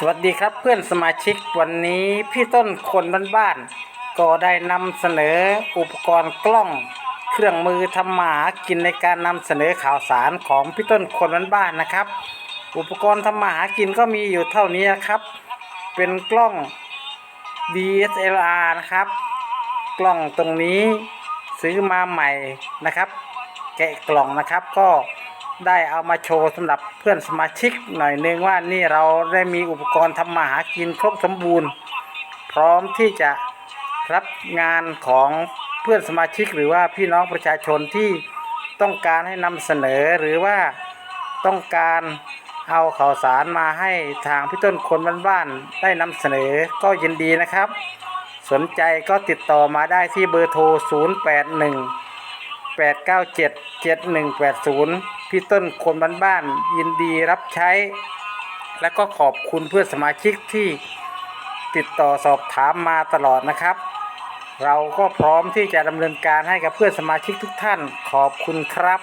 สวัสดีครับเพื่อนสมาชิกวันนี้พี่ต้นคนบ้านๆก็ได้นำเสนออุปกรณ์กล้อง เครื่องมือทำมากินในการนำเสนอข่าวสารของพี่ต้นคนบ้านๆนะครับ อุปกรณ์ทำมาหากินก็มีอยู่เท่านี้นะครับ เป็นกล้อง DSLR นะครับ กล้องตรงนี้ซื้อมาใหม่นะครับ แกะกล่องนะครับก็ ได้เอามาโชว์สำหรับเพื่อนสมาชิกหน่อยนึงว่านี่เราได้มีอุปกรณ์ทำมาหากินครบสมบูรณ์ พร้อมที่จะรับงานของเพื่อนสมาชิกหรือว่าพี่น้องประชาชนที่ต้องการให้นำเสนอหรือว่าต้องการเอาข่าวสารมาให้ทางพี่ต้นคนบ้านๆได้นำเสนอก็ยินดีนะครับ สนใจก็ติดต่อมาได้ที่เบอร์โทร 081 897 7180 พี่ต้นคนบ้านๆยินดีรับใช้ และก็ขอบคุณเพื่อนสมาชิกที่ติดต่อสอบถามมาตลอดนะครับ เราก็พร้อมที่จะดำเนินการให้กับเพื่อนสมาชิกทุกท่านขอบคุณครับ